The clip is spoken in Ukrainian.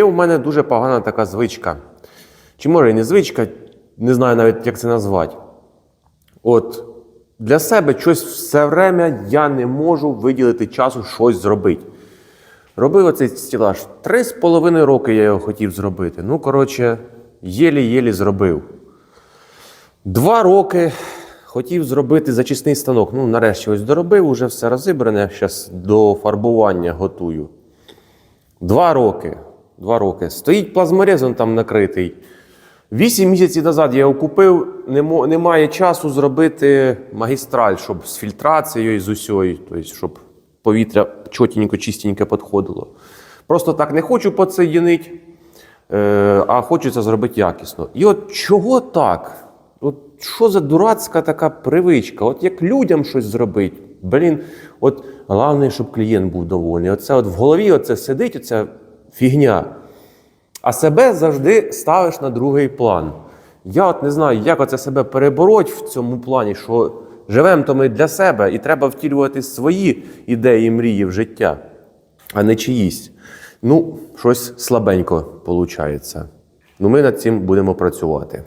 Є у мене дуже погана така звичка. Чи може і не звичка, не знаю навіть, як це назвати. От для себе щось все время я не можу виділити часу щось зробити. Робив оцей стілаж. Три з половиною роки я його хотів зробити. Ну, коротше, єлі-єлі зробив. Два роки хотів зробити зачисний станок. Ну, нарешті ось доробив, уже все розібране. Зараз до фарбування готую. Два роки. Два роки. Стоїть плазморезом там накритий. Вісім місяців назад я його купив, немає часу зробити магістраль, щоб з фільтрацією з усьою, тобто, щоб повітря чотенько, чистенько підходило. Просто так не хочу поцеїнити, е, а хочеться зробити якісно. І от чого так? От що за дурацька така привичка? От як людям щось зробити, блін, от головне, щоб клієнт був довольний. Оце от в голові оце сидить, оця фігня. А себе завжди ставиш на другий план. Я от не знаю, як оце себе перебороть в цьому плані, що живемо то ми для себе і треба втілювати свої ідеї, мрії в життя, а не чиїсь. Ну, щось слабенько виходить. Ну, ми над цим будемо працювати.